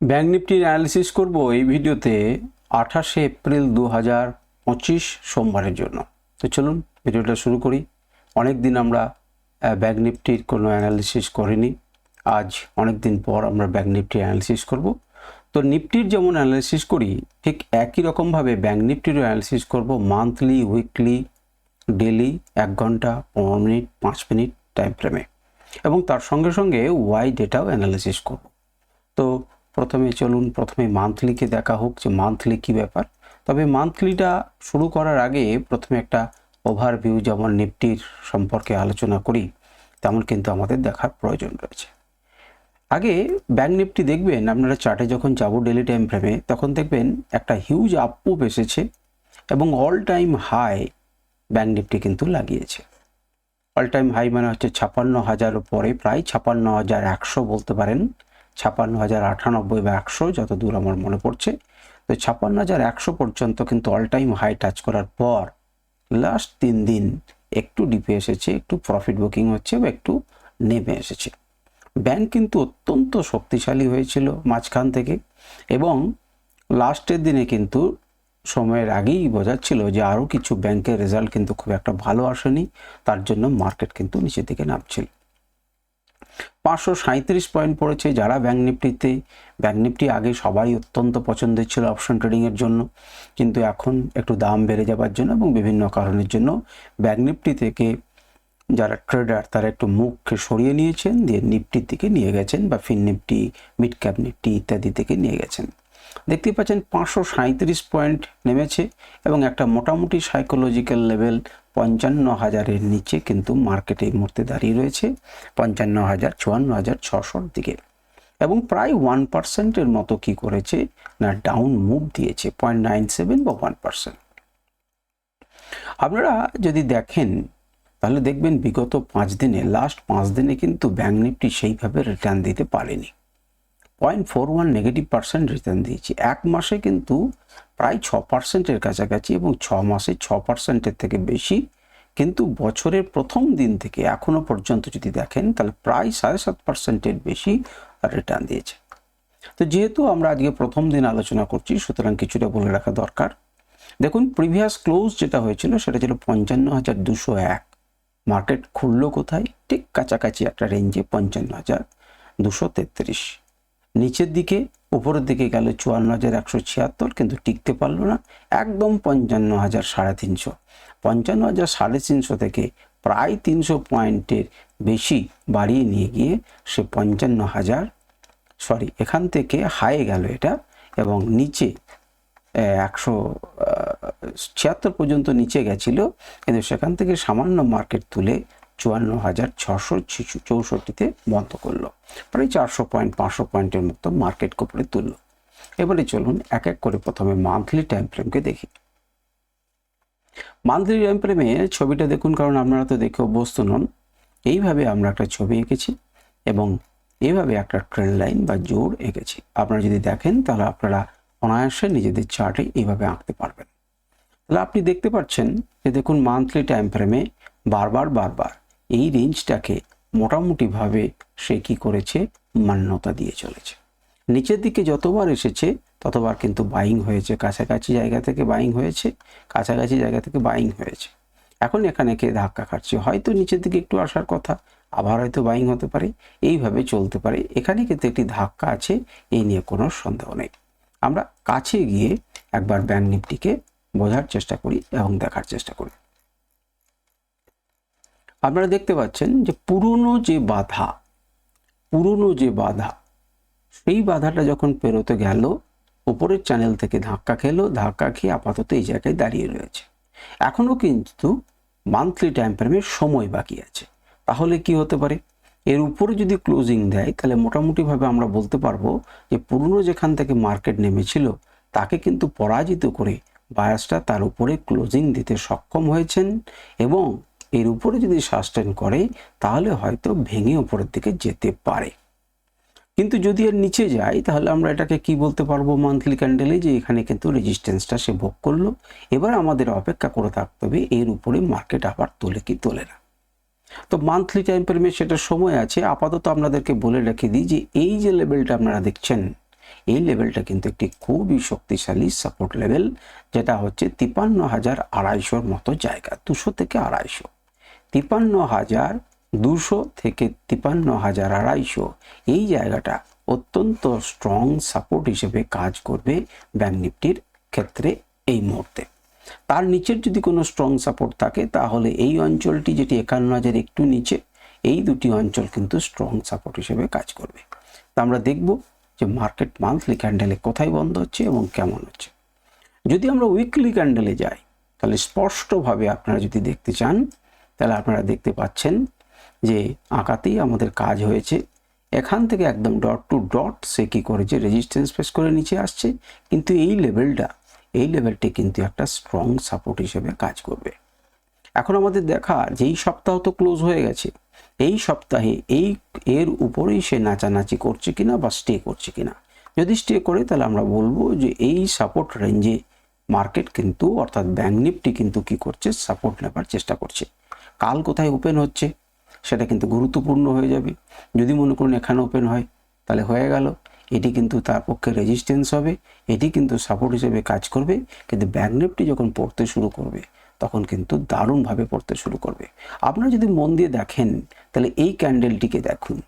Bank নিফটির analysis করব এই ভিডিওতে আঠাশে এপ্রিল দু হাজার পঁচিশ সোমবারের জন্য। তো চলুন ভিডিওটা শুরু করি। অনেক দিন আমরা ব্যাঙ্ক নিফটির কোনো অ্যানালিসিস করিনি। আজ অনেক দিন পর আমরা ব্যাঙ্ক নিফটির অ্যানালিসিস করব। তো নিফটির যেমন অ্যানালিসিস করি, ঠিক একই রকমভাবে ব্যাঙ্ক নিফটিরও অ্যানালিসিস করব মান্থলি উইকলি ডেলি এক ঘণ্টা, পনেরো মিনিট, পাঁচ মিনিট টাইম ফ্রেমে এবং তার সঙ্গে সঙ্গে ওয়াই ডেটাও অ্যানালিসিস করব। তো প্রথমে চলুন, প্রথমে মান্থলিকে দেখা হোক যে মান্থলি কী ব্যাপার। তবে মান্থলিটা শুরু করার আগে প্রথমে একটা ওভারভিউ যেমন নিফটির সম্পর্কে আলোচনা করি, তেমন কিন্তু আমাদের দেখার প্রয়োজন রয়েছে। আগে ব্যাঙ্ক নিফটি দেখবেন, আপনারা চার্টে যখন যাব ডেলি টাইম ফ্রেমে তখন দেখবেন একটা হিউজ আপমুভ এসেছে এবং all time high bank Nifty কিন্তু লাগিয়েছে। অল টাইম হাই মানে হচ্ছে ছাপান্ন হাজার পরে, প্রায় ছাপান্ন হাজার একশো বলতে পারেন। ছাপান্ন হাজার আটানব্বই বা একশো, যত দূর আমার মনে পড়ছে। তো ছাপান্ন হাজার একশো পর্যন্ত কিন্তু অল টাইম হাই টাচ করার পর লাস্ট তিন দিন একটু ডিপে এসেছে, একটু প্রফিট বুকিং হচ্ছে বা একটু নেমে এসেছে। ব্যাংক কিন্তু অত্যন্ত শক্তিশালী হয়েছিল মাঝখান থেকে এবং লাস্টের দিনে কিন্তু সময়ের আগেই বোঝাচ্ছিল যে আরও কিছু ব্যাংকের রেজাল্ট কিন্তু খুব একটা ভালো আসেনি, তার জন্য মার্কেট কিন্তু নিচের দিকে নামছিল। পাঁচশো সাঁত্রিশ পয়েন্ট পড়েছে যারা ব্যাঙ্ক নিফটিতে। ব্যাঙ্ক নিফটি আগে সবাই অত্যন্ত পছন্দের ছিল অপশন ট্রেডিংয়ের জন্য। কিন্তু এখন একটু দাম বেড়ে যাবার জন্য এবং বিভিন্ন কারণের জন্য ব্যাঙ্ক নিফটি থেকে যারা ট্রেডার তারা একটু মুখকে সরিয়ে নিয়েছেন, দিয়ে নিফটির দিকে নিয়ে গেছেন বা fin Nifty, mid cap Nifty ইত্যাদি থেকে নিয়ে গেছেন। দেখতে পাচ্ছেন পাঁচশো সাঁত্রিশ পয়েন্ট নেমেছে এবং একটা মোটামুটি সাইকোলজিক্যাল লেভেল পঞ্চান্ন হাজারের নিচে কিন্তু মার্কেটে এই মুহূর্তে দাঁড়িয়ে রয়েছে পঞ্চান্ন হাজার চুয়ান্ন হাজার ছশোর দিকে। এবং প্রায় ওয়ান পার্সেন্টের মতো কি করেছে না ডাউন মুভ দিয়েছে পয়েন্ট নাইন সেভেন বা ওয়ান পার্সেন্ট আপনারা যদি দেখেন, তাহলে দেখবেন বিগত পাঁচ দিনে লাস্ট পাঁচ দিনে কিন্তু ব্যাঙ্ক নিফটি সেইভাবে রিটার্ন দিতে পারেনি। Point four one negative percent return দিয়েছি। এক মাসে কিন্তু প্রায় ছ পার্সেন্টের কাছাকাছি এবং ছ মাসে ছ পার্সেন্টের থেকে বেশি। কিন্তু বছরের প্রথম দিন থেকে এখনও পর্যন্ত যদি দেখেন, তাহলে প্রায় সাড়ে সাত পার্সেন্টের বেশি রিটার্ন দিয়েছে। তো যেহেতু আমরা আজকে প্রথম দিন আলোচনা করছি, সুতরাং কিছুটা বলে রাখা দরকার। দেখুন প্রিভিয়াস ক্লোজ যেটা হয়েছিল, সেটা ছিল পঞ্চান্ন হাজার দুশো এক। মার্কেট খুললো কোথায়? ঠিক কাছাকাছি একটা রেঞ্জে পঞ্চান্ন হাজার দুশো তেত্রিশ। নিচের দিকে, উপরের দিকে গেল চুয়ান্ন হাজার একশো ছিয়াত্তর, কিন্তু টিকতে পারল না। একদম পঞ্চান্ন হাজার সাড়ে তিনশো। পঞ্চান্ন হাজার সাড়ে তিনশো থেকে প্রায় তিনশো পয়েন্টের বেশি বাড়িয়ে নিয়ে গিয়ে সে পঞ্চান্ন হাজার, সরি, এখান থেকে হাই গেল এটা এবং নিচে একশো ছিয়াত্তর পর্যন্ত নিচে গেছিল। কিন্তু সেখান থেকে সামান্য মার্কেট তুলে চুয়ান্ন হাজার ছশো চৌষট্টিতে বন্ধ করল। প্রায় চারশো পয়েন্ট, পাঁচশো পয়েন্টের মতো মার্কেট কোপরে তুললো। এবারে চলুন এক এক করে প্রথমে মান্থলি টাইম ফ্রেমকে দেখি। মান্থলি টাইম ফ্রেমে ছবিটা দেখুন, কারণ আপনারা তো দেখে অভ্যস্ত নন। এইভাবে আমরা একটা ছবি এঁকেছি এবং এইভাবে একটা ট্রেন লাইন বা জোর এঁকেছি। আপনারা যদি দেখেন, তাহলে আপনারা অনায়াসে নিজেদের চার্টে এইভাবে আঁকতে পারবেন। তাহলে আপনি দেখতে পাচ্ছেন যে দেখুন, মান্থলি টাইম ফ্রেমে বারবার বারবার এই রেঞ্জটাকে মোটামুটিভাবে সে কি করেছে? মান্যতা দিয়ে চলেছে। নিচের দিকে যতবার এসেছে, ততবার কিন্তু বাইং হয়েছে। কাছাকাছি জায়গা থেকে বাইং হয়েছে, কাছাকাছি জায়গা থেকে বাইং হয়েছে। এখন এখানে কে ধাক্কা খাচ্ছে? হয়তো নিচের দিকে একটু আসার কথা, আবার হয়তো বাইং হতে পারে। এইভাবে চলতে পারে। এখানে কিন্তু একটি ধাক্কা আছে, এই নিয়ে কোনো সন্দেহ নেই। আমরা কাছে গিয়ে একবার ব্যাঙ্ক নিফটিকে বোঝার চেষ্টা করি এবং দেখার চেষ্টা করি। আপনারা দেখতে পাচ্ছেন যে পুরনো যে বাধা, পুরনো যে বাধা, সেই বাধাটা যখন পেরোতে গেল ওপরের চ্যানেল থেকে ধাক্কা খেলো, ধাক্কা খেয়ে আপাতত এই জায়গায় দাঁড়িয়ে রয়েছে। এখনও কিন্তু মান্থলি টাইম ফ্রেমের সময় বাকি আছে। তাহলে কি হতে পারে? এর উপরে যদি ক্লোজিং দেয়, তাহলে মোটামুটিভাবে আমরা বলতে পারব যে পুরনো যেখান থেকে মার্কেট নেমেছিল, তাকে কিন্তু পরাজিত করে বায়াসটা তার উপরে ক্লোজিং দিতে সক্ষম হয়েছেন এবং এর উপরে যদি সাস্টেন করে, তাহলে হয়তো ভেঙে ওপরের দিকে যেতে পারে। কিন্তু যদি এর নিচে যায়, তাহলে আমরা এটাকে কি বলতে পারব মান্থলি ক্যান্ডেলে যে এখানে কিন্তু রেজিস্ট্যান্সটা সে ভোগ করল। এবার আমাদের অপেক্ষা করে থাকতে হবে, এর উপরে মার্কেট আবার তোলে কি তোলে না। তো মান্থলি টাইম ফ্রেমে সেটা সময় আছে। আপাতত আপনাদেরকে বলে রেখে দিই যে, এই যে লেভেলটা আপনারা দেখছেন, এই লেভেলটা কিন্তু একটি খুবই শক্তিশালী সাপোর্ট লেভেল যেটা হচ্ছে তিপান্ন হাজার আড়াইশোর মতো জায়গা, দুশো থেকে আড়াইশো। তিপান্ন হাজার দুশো থেকে তিপান্ন হাজার আড়াইশো। এই জায়গাটা অত্যন্ত স্ট্রং সাপোর্ট হিসেবে কাজ করবে ব্যাঙ্ক নিফটির ক্ষেত্রে এই মুহূর্তে। তার নিচের যদি কোনো স্ট্রং সাপোর্ট থাকে, তাহলে এই অঞ্চলটি যেটি একান্ন হাজার একটু নিচে, এই দুটি অঞ্চল কিন্তু স্ট্রং সাপোর্ট হিসেবে কাজ করবে। তা আমরা দেখব যে মার্কেট মান্থলি ক্যান্ডেলে কোথায় বন্ধ হচ্ছে এবং কেমন হচ্ছে। যদি আমরা উইকলি ক্যান্ডেলে যাই, তাহলে স্পষ্টভাবে আপনারা যদি দেখতে চান তাহলে আপনারা দেখতে পাচ্ছেন যে আঁকাতেই আমাদের কাজ হয়েছে। এখান থেকে একদম ডট টু ডট সে কী করেছে রেজিস্ট্যান্স ফেস করে নিচে আসছে। কিন্তু এই লেভেলটা এই লেভেলটি কিন্তু একটা স্ট্রং সাপোর্ট হিসেবে কাজ করবে। এখন আমাদের দেখা যেই সপ্তাহ তো ক্লোজ হয়ে গেছে। এই সপ্তাহে এই এর উপরেই সে নাচানাচি করছে কিনা বা স্টে করছে কিনা। যদি স্টে করে তাহলে আমরা বলব যে এই সাপোর্ট রেঞ্জে মার্কেট কিন্তু, অর্থাৎ ব্যাঙ্ক নিফটি কিন্তু কি করছে সাপোর্ট নেবার চেষ্টা করছে। কাল কোথায় ওপেন হচ্ছে, সেটা কিন্তু গুরুত্বপূর্ণ হয়ে যাবে। যদি মনে করুন এখানে ওপেন হয়, তাহলে হয়ে গেল। এটি কিন্তু তার পক্ষে রেজিস্ট্যান্স হবে, এটি কিন্তু সাপোর্ট হিসেবে কাজ করবে। কিন্তু ব্যাঙ্ক যখন পড়তে শুরু করবে, তখন কিন্তু দারুণভাবে পড়তে শুরু করবে। আপনারা যদি মন দিয়ে দেখেন, তাহলে এই ক্যান্ডেলটিকে দেখুন।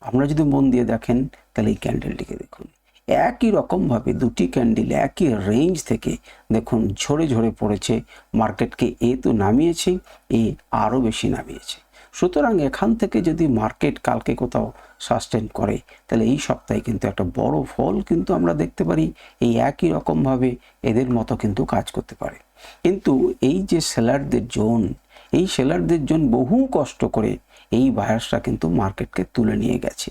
আপনারা যদি মন দিয়ে দেখেন, তাহলে এই ক্যান্ডেলটিকে দেখুন। একই রকমভাবে দুটি ক্যান্ডেল একই রেঞ্জ থেকে দেখুন ঝরে ঝরে পড়েছে। মার্কেটকে এ তো নামিয়েছে, এ আরও বেশি নামিয়েছে। সুতরাং এখান থেকে যদি মার্কেট কালকে কোথাও সাস্টেন করে, তাহলে এই সপ্তাহে কিন্তু একটা বড় ফল কিন্তু আমরা দেখতে পারি। এই একই রকমভাবে এদের মতো কিন্তু কাজ করতে পারে। কিন্তু এই যে সেলারদের জোন এই সেলারদের জোন বহু কষ্ট করে এই বায়াসরা কিন্তু মার্কেটকে তুলে নিয়ে গেছে।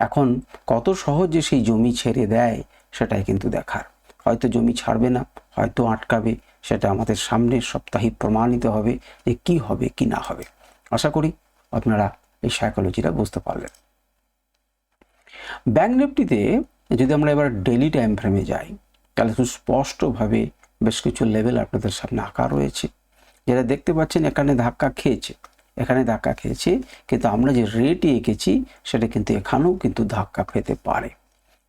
এখন কত সহজে সেই জমি ছেড়ে দেয় সেটাই কিন্তু দেখার। হয়তো জমি ছাড়বে না, হয়তো আটকাবে, সেটা আমাদের সামনের সপ্তাহে প্রমাণিত হবে যে কি হবে, কি না হবে। আশা করি আপনারা এই সাইকোলজিটা বুঝতে পারলেন। ব্যাঙ্ক নিফটিতে যদি আমরা এবার ডেলি টাইম ফ্রেমে যাই, তাহলে খুব স্পষ্টভাবে বেশ কিছু লেভেল আপনাদের সামনে আঁকা রয়েছে। যেটা দেখতে পাচ্ছেন, এখানে ধাক্কা খেয়েছে। এখানে ধাক্কা খেয়েছে, কিন্তু আমরা যে রেটে এঁকেছি, সেটা কিন্তু এখানেও কিন্তু ধাক্কা খেতে পারে।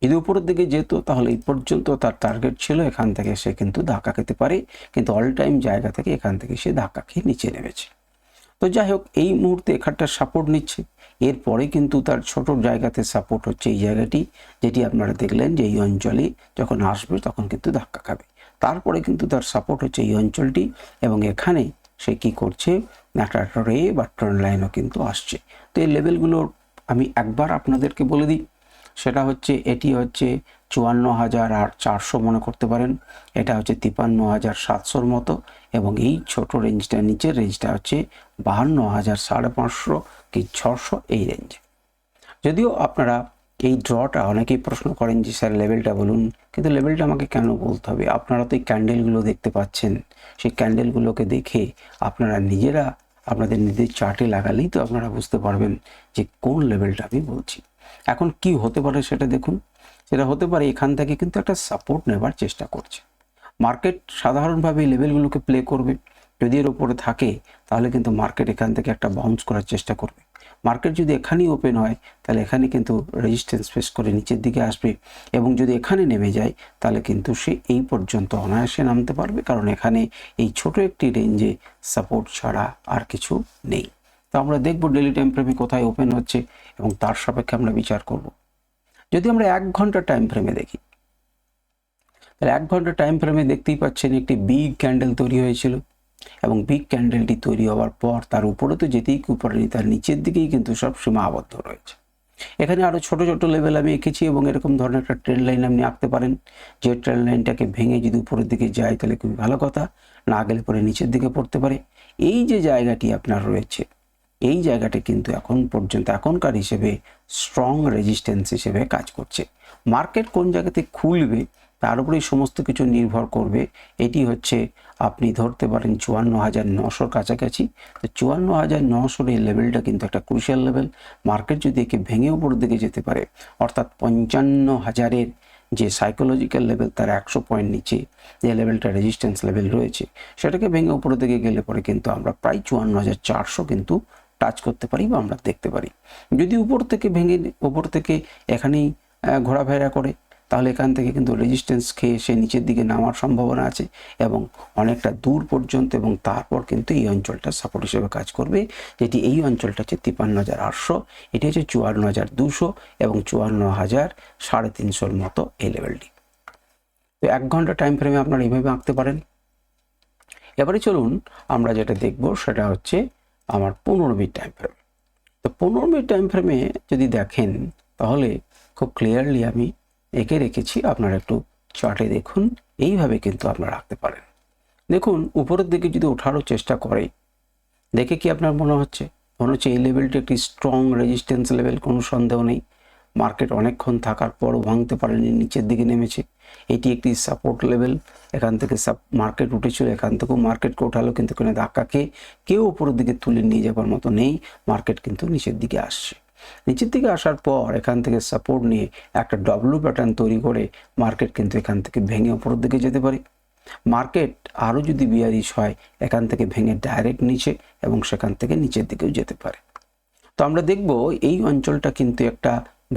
যদি উপরের দিকে যেত, তাহলে এই পর্যন্ত তার টার্গেট ছিল, এখান থেকে সে কিন্তু ধাক্কা খেতে পারে, কিন্তু অল টাইম জায়গা থেকে এখান থেকে সে ধাক্কা খেয়ে নিচে নেমেছে। তো যাই হোক, এই মুহূর্তে এখানটা সাপোর্ট নিচ্ছে। এরপরে কিন্তু তার ছোট জায়গাতে সাপোর্ট হচ্ছে এই জায়গাটি, যেটি আপনারা দেখলেন যে এই অঞ্চলে যখন আসবে, তখন কিন্তু ধাক্কা খাবে। তারপরে কিন্তু তার সাপোর্ট হচ্ছে এই অঞ্চলটি, এবং এখানে সে কি করছে? একটা রে বা ট্রেন লাইনও কিন্তু আসছে। তো এই লেভেলগুলোর আমি একবার আপনাদেরকে বলে দিই। সেটা হচ্ছে, এটি হচ্ছে চুয়ান্ন হাজার আর চারশো মনে করতে পারেন। এটা হচ্ছে তিপান্ন হাজার সাতশোর মতো এবং এই ছোট রেঞ্জটা নিচের রেঞ্জটা হচ্ছে বাহান্ন হাজার সাড়ে পাঁচশো কি ছশো এই রেঞ্জ যদিও আপনারা এই ড্রটা অনেকেই প্রশ্ন করেন যে, স্যার লেভেলটা বলুন। কিন্তু লেভেলটা আমাকে কেন বলতে হবে? আপনারা তো এই ক্যান্ডেলগুলো দেখতে পাচ্ছেন। সেই ক্যান্ডেলগুলোকে দেখে আপনারা নিজেরা, আপনাদের নিজের চার্টে লাগালেই তো আপনারা বুঝতে পারবেন যে, কোন লেভেলটা আমি বলছি। এখন কি হতে পারে সেটা দেখুন। সেটা হতে পারে এখান থেকে কিন্তু একটা সাপোর্ট নেবার চেষ্টা করছে। মার্কেট সাধারণভাবে এই লেভেলগুলোকে প্লে করবে। যদি এর উপরে থাকে, তাহলে কিন্তু মার্কেট এখান থেকে একটা বাউন্স করার চেষ্টা করবে। মার্কেট যদি এখানেই ওপেন হয়, তাহলে এখানে কিন্তু রেজিস্ট্যান্স ফেস করে নিচের দিকে আসবে। এবং যদি এখানে নেমে যায়, তাহলে কিন্তু সে এই পর্যন্ত অনায়াসে নামতে পারবে, কারণ এখানে এই ছোট একটি রেঞ্জে সাপোর্ট ছাড়া আর কিছু নেই। তো আমরা দেখব ডেলি টাইম ফ্রেমে কোথায় ওপেন হচ্ছে এবং তার সাপেক্ষে আমরা বিচার করব। যদি আমরা এক ঘণ্টা টাইম ফ্রেমে দেখি, তাহলে এক ঘণ্টা টাইম ফ্রেমে দেখতেই পাচ্ছেন একটি বিগ ক্যান্ডেল তৈরি হয়েছিল। এবং বিগ ক্যান্ডেলটি তৈরি হওয়ার পর তার উপরে তো যেতেই উপরে তার নিচের দিকেই কিন্তু সব আবদ্ধ রয়েছে। এখানে আরও ছোট ছোট লেভেল আমি এঁকেছি এবং এরকম ধরনের একটা ট্রেন লাইন আপনি আঁকতে পারেন। যে ট্রেন লাইনটাকে ভেঙে যদি উপরের দিকে যায় তাহলে খুবই ভালো কথা, না গেলে পরে নিচের দিকে পড়তে পারে। এই যে জায়গাটি আপনার রয়েছে, এই জায়গাটি কিন্তু এখন পর্যন্ত এখনকার হিসেবে স্ট্রং রেজিস্ট্যান্স হিসেবে কাজ করছে। মার্কেট কোন জায়গাতে খুলবে তার উপরেই সমস্ত কিছু নির্ভর করবে। এটি হচ্ছে আপনি ধরতে পারেন চুয়ান্ন হাজার নশোর কাছাকাছি। তো চুয়ান্ন হাজার নশোর এই লেভেলটা কিন্তু একটা ক্রুশিয়াল লেভেল মার্কেট যদি একে ভেঙে উপরের দিকে যেতে পারে, অর্থাৎ পঞ্চান্ন হাজারের যে সাইকোলজিক্যাল লেভেল তার একশো পয়েন্ট নিচে যে লেভেলটা রেজিস্ট্যান্স লেভেল রয়েছে, সেটাকে ভেঙে উপরের দিকে গেলে পরে কিন্তু আমরা প্রায় চুয়ান্ন হাজার চারশো কিন্তু টাচ করতে পারি বা আমরা দেখতে পারি। যদি উপর থেকে ভেঙে, উপর থেকে এখানেই ঘোরাফেরা করে তাহলে এখান থেকে কিন্তু রেজিস্ট্যান্স খেয়ে সে নিচের দিকে নামার সম্ভাবনা আছে এবং অনেকটা দূর পর্যন্ত এবং তারপর কিন্তু এই অঞ্চলটা সাপোর্ট হিসেবে কাজ করবে, যেটি এই অঞ্চলটা হচ্ছে তিপান্ন হাজার আটশো, এটি হচ্ছে চুয়ান্ন হাজার দুশো এবং চুয়ান্ন হাজার সাড়ে তিনশোর মতো এই লেভেলটি তো এক ঘণ্টা টাইম ফ্রেমে আপনারা এইভাবে আঁকতে পারেন। এবারে চলুন আমরা যেটা দেখব সেটা হচ্ছে আমার পনেরো মিনিট টাইম ফ্রেম তো পনেরো মিনিট টাইম ফ্রেমে যদি দেখেন তাহলে খুব ক্লিয়ারলি আমি এঁকে রেখেছি, আপনারা একটু চার্টে দেখুন, এইভাবে কিন্তু আপনারা রাখতে পারেন। দেখুন, উপরের দিকে যদি ওঠারও চেষ্টা করে, দেখে কি আপনার মনে হচ্ছে? মনে হচ্ছে এই লেভেলটি একটি স্ট্রং রেজিস্ট্যান্স লেভেল কোনো সন্দেহ নেই। মার্কেট অনেকক্ষণ থাকার পরও ভাঙতে পারেনি, নিচের দিকে নেমেছে। এটি একটি সাপোর্ট লেভেল এখান থেকে সাপ মার্কেট উঠেছিল, এখান থেকেও মার্কেটকে ওঠালো কিন্তু এখানে ধাক্কা খেয়ে কেউ উপরের দিকে তুলে নিয়ে যাবার মতো নেই। মার্কেট কিন্তু নিচের দিকে আসছে। নিচের দিকে আসার পর এখান থেকে সাপোর্ট নিয়ে একটা ডব্লু প্যাটার্ন তৈরি করে মার্কেট কিন্তু এখান থেকে ভেঙে ওপরের দিকে যেতে পারে। মার্কেট আরও যদি বিয়ারিশ হয়, এখান থেকে ভেঙে ডাইরেক্ট নিচে এবং সেখান থেকে নিচের দিকেও যেতে পারে। তো আমরা দেখব এই অঞ্চলটা কিন্তু একটা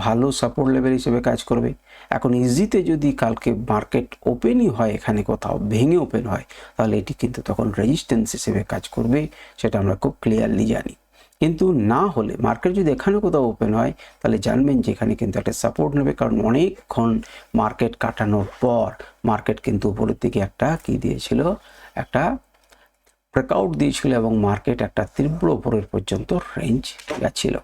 ভালো সাপোর্ট লেভেল হিসেবে কাজ করবে। এখন ইজিতে যদি কালকে মার্কেট ওপেনই হয়, এখানে কোথাও ভেঙে ওপেন হয়, তাহলে এটি কিন্তু তখন রেজিস্ট্যান্স হিসেবে কাজ করবে, সেটা আমরা খুব ক্লিয়ারলি জানি। কিন্তু না হলে, মার্কেট যদি এখানে কোথাও ওপেন হয়, তাহলে জানবেন যে এখানে কিন্তু একটা সাপোর্ট নেবে। কারণ অনেকক্ষণ মার্কেট কাটানোর পর মার্কেট কিন্তু উপরের দিকে একটা কি দিয়েছিল? একটা ব্রেকআউট দিয়েছিল এবং মার্কেট একটা তীব্র উপরের পর্যন্ত রেঞ্জ গেছিল।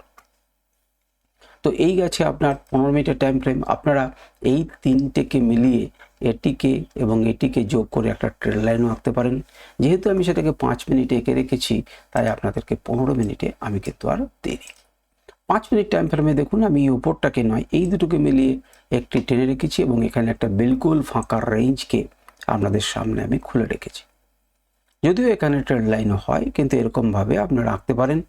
তো এই গেছে আপনার পনেরো মিনিটের টাইম ফ্রেম আপনারা এই তিনটেকে মিলিয়ে এটিকে এবং এটিকে যোগ করে একটা ট্রেড লাইনও আঁকতে পারেন। যেহেতু আমি সেটাকে পাঁচ মিনিটে এঁকে রেখেছি, তাই আপনাদেরকে পনেরো মিনিটে আমি কিন্তু আর দেরি পাঁচ মিনিট টাইম ফ্রেমে দেখুন, আমি উপরটাকে নয়, এই দুটোকে মিলিয়ে একটি টেনে রেখেছি এবং এখানে একটা বিলকুল ফাঁকা রেঞ্জকে আপনাদের সামনে আমি খুলে রেখেছি। যদিও এখানে ট্রেড লাইনও হয়, কিন্তু এরকমভাবে আপনারা আঁকতে পারেন।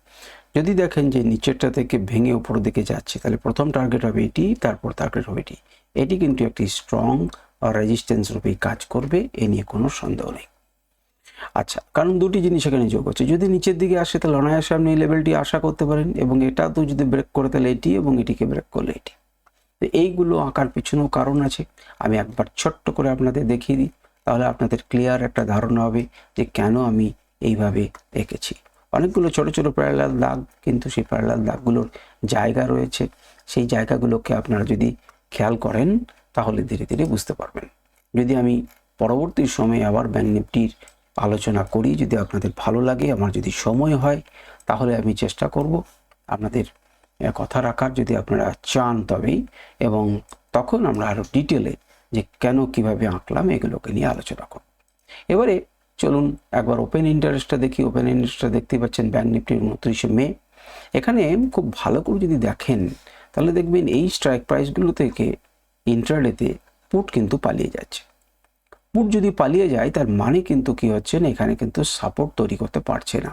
যদি দেখেন যে নিচেরটা থেকে ভেঙে উপর দিকে যাচ্ছে, তাহলে প্রথম টার্গেট হবে এটি, তারপর টার্গেট হবে এটি। এটি কিন্তু একটি স্ট্রং রেজিস্ট্যান্স রূপেই কাজ করবে, এ নিয়ে কোনো সন্দেহ নেই। আচ্ছা কারণ দুটি জিনিস এখানে যোগ হচ্ছে। যদি নিচের দিকে আসে, তাহলে অনায়াসে আপনি এই লেভেলটি আশা করতে পারেন এবং এটা তো যদি ব্রেক করে, তাহলে এটি এবং এটিকে ব্রেক করলে এটি। তো এইগুলো আঁকার পিছনেও কারণ আছে। আমি একবার ছোট্ট করে আপনাদের দেখিয়ে দিই, তাহলে আপনাদের ক্লিয়ার একটা ধারণা হবে যে কেন আমি এইভাবে এঁকেছি। অনেকগুলো ছোট ছোট প্যারালাল দাগ, কিন্তু সেই প্যারালাল দাগগুলোর জায়গা রয়েছে। সেই জায়গাগুলোকে আপনারা যদি খেয়াল করেন তাহলে ধীরে ধীরে বুঝতে পারবেন। যদি আমি পরবর্তী সময়ে আবার ব্যাংক নিফটির আলোচনা করি, যদি আপনাদের ভালো লাগে, আমার যদি সময় হয়, তাহলে আমি চেষ্টা করব আপনাদের কথা রাখার। যদি আপনারা চান তবেই, এবং তখন আমরা আরও ডিটেলে যে কেন কীভাবে আঁকলাম, এগুলোকে নিয়ে আলোচনা করব। এবারে চলুন একবার ওপেন ইন্টারেস্টটা দেখি। ওপেন ইন্টারেস্টটা দেখতে পাচ্ছেন ব্যাংক নিফটির উনত্রিশে মে। এখানে খুব ভালো করে যদি দেখেন, তাহলে দেখবেন এই স্ট্রাইক প্রাইসগুলো থেকে ইন্টারডেতে পুট কিন্তু পালিয়ে যাচ্ছে। পুট যদি পালিয়ে যায়, তার মানে কিন্তু কি হচ্ছে না, এখানে কিন্তু সাপোর্ট তৈরি করতে পারছে না।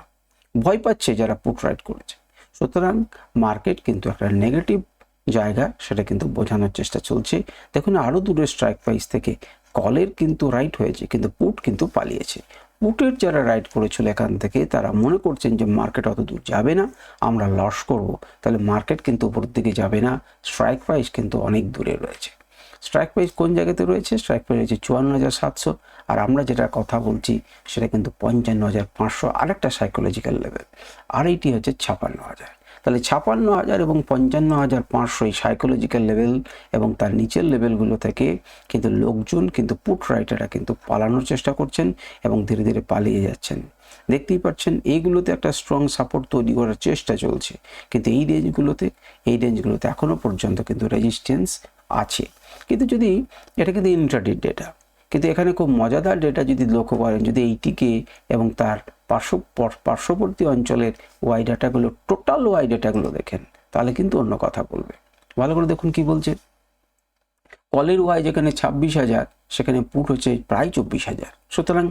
ভয় পাচ্ছে যারা পুট রাইড করেছে। সুতরাং মার্কেট কিন্তু একটা নেগেটিভ জায়গা, সেটা কিন্তু বোঝানোর চেষ্টা চলছে। দেখুন আরও দূরে স্ট্রাইক প্রাইস থেকে কলের কিন্তু রাইট হয়েছে, কিন্তু পুট কিন্তু পালিয়েছে। পুটের যারা রাইট করেছিল এখান থেকে, তারা মনে করছেন যে মার্কেট অত দূর যাবে না, আমরা লস করব। তাহলে মার্কেট কিন্তু উপরের দিকে যাবে না স্ট্রাইক প্রাইস কিন্তু অনেক দূরে রয়েছে। স্ট্রাইক প্রাইস কোন জায়গাতে রয়েছে? স্ট্রাইক প্রাইস রয়েছে চুয়ান্ন হাজার সাতশো। আর আমরা যেটা কথা বলছি, সেটা কিন্তু পঞ্চান্ন হাজার পাঁচশো। আরেকটা সাইকোলজিক্যাল লেভেল আর এইটি হচ্ছে ছাপান্ন হাজার। তাহলে ছাপান্ন হাজার এবং পঞ্চান্ন হাজার পাঁচশো এই সাইকোলজিক্যাল লেভেল এবং তার নিচের লেভেলগুলো থেকে কিন্তু লোকজন কিন্তু পুট রাইটাররা কিন্তু পালানোর চেষ্টা করছেন এবং ধীরে ধীরে পালিয়ে যাচ্ছেন। দেখতেই পাচ্ছেন, এইগুলোতে একটা স্ট্রং সাপোর্ট তৈরি করার চেষ্টা চলছে। কিন্তু এই রেঞ্জগুলোতে এই রেঞ্জগুলোতে এখনও পর্যন্ত কিন্তু রেজিস্ট্যান্স আছে। কিন্তু যদি, এটা কিন্তু ইন্টারডেট ডেটা কিন্তু এখানে খুব মজাদার ডেটা যদি লক্ষ্য করেন, যদি এইটিকে এবং তার পার্শ্ব পার্শ্ববর্তী অঞ্চলের ওয়াই ডাটাগুলো টোটাল ওয়াই ডাটাগুলো দেখেন, তাহলে কিন্তু অন্য কথা বলবে। ভালো করে দেখুন কি বলছে। কলের ওয়াই যেখানে ছাব্বিশ হাজার, সেখানে পুট হচ্ছে প্রায় চব্বিশ হাজার। সুতরাং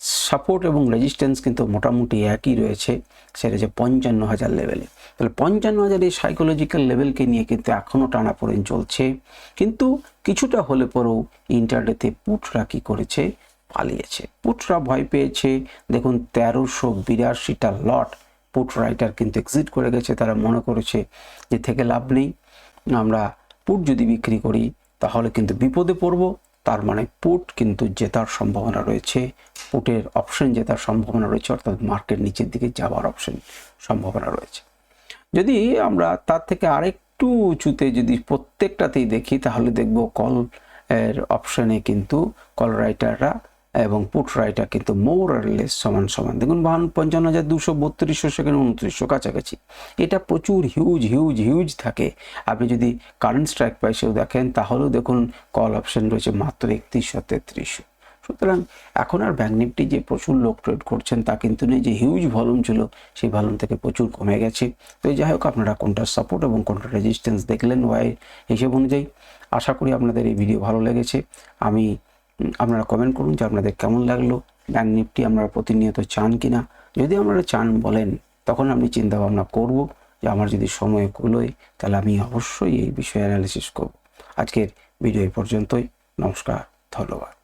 সাপোর্ট এবং রেজিস্ট্যান্স কিন্তু মোটামুটি একই রয়েছে। সেটা যে পঞ্চান্ন হাজার লেভেলে তাহলে পঞ্চান্ন হাজার এই সাইকোলজিক্যাল লেভেলকে নিয়ে কিন্তু এখনও টানাপোড়েন চলছে। কিন্তু কিছুটা হলে পরেও ইন্টারনেটে পুটরা কী করেছে? পালিয়েছে। পুটরা ভয় পেয়েছে। দেখুন, তেরোশো বিরাশিটা লট পুট রাইটার কিন্তু এক্সিট করে গেছে। তারা মনে করেছে যে, থেকে লাভ নেই। আমরা পুট যদি বিক্রি করি, তাহলে কিন্তু বিপদে পড়ব। তার মানে পুট কিন্তু জেতার সম্ভাবনা রয়েছে। পুটের অপশন জেতার সম্ভাবনা রয়েছে, অর্থাৎ মার্কেট নিচের দিকে যাওয়ার অপশন সম্ভাবনা রয়েছে। যদি আমরা তার থেকে আরেকটু উঁচুতে যদি প্রত্যেকটাতেই দেখি, তাহলে দেখব কল এর অপশনে কিন্তু কল রাইটাররা এবং পুট রাইটার কিন্তু মোর সমান সমান। দেখুন, বাহান্ন, পঞ্চান্ন হাজার দুশো বত্রিশশো সেখানে উনত্রিশশো কাছাকাছি। এটা প্রচুর হিউজ হিউজ হিউজ থাকে। আপনি যদি কারেন্ট স্ট্রাইক প্রাইসেও দেখেন, তাহলেও দেখুন কল অপশন রয়েছে মাত্র একত্রিশশো তেত্রিশশো সুতরাং এখন আর ব্যাঙ্ক নিফটি যে প্রচুর লোক ট্রেড করছেন, তা কিন্তু নেই। যে হিউজ ভলিউম ছিল, সেই ভলিউম থেকে প্রচুর কমে গেছে। তো যাই হোক, আপনারা কোনটা সাপোর্ট এবং কোনটা রেজিস্ট্যান্স দেখলেন ওয়াই হিসেব অনুযায়ী। আশা করি আপনাদের এই ভিডিও ভালো লেগেছে। আমি আপনারা কমেন্ট করুন যে আপনাদের কেমন লাগল ব্যাঙ্ক নিফটি আপনারা প্রতিনিয়ত চান কি না যদি আপনারা চান বলেন, তখন আমি চিন্তা ভাবনা করব যে আমার যদি সময় কুলোয় তাহলে আমি অবশ্যই এই বিষয়ে অ্যানালিসিস করব। আজকের ভিডিও এই পর্যন্তই। নমস্কার, ধন্যবাদ।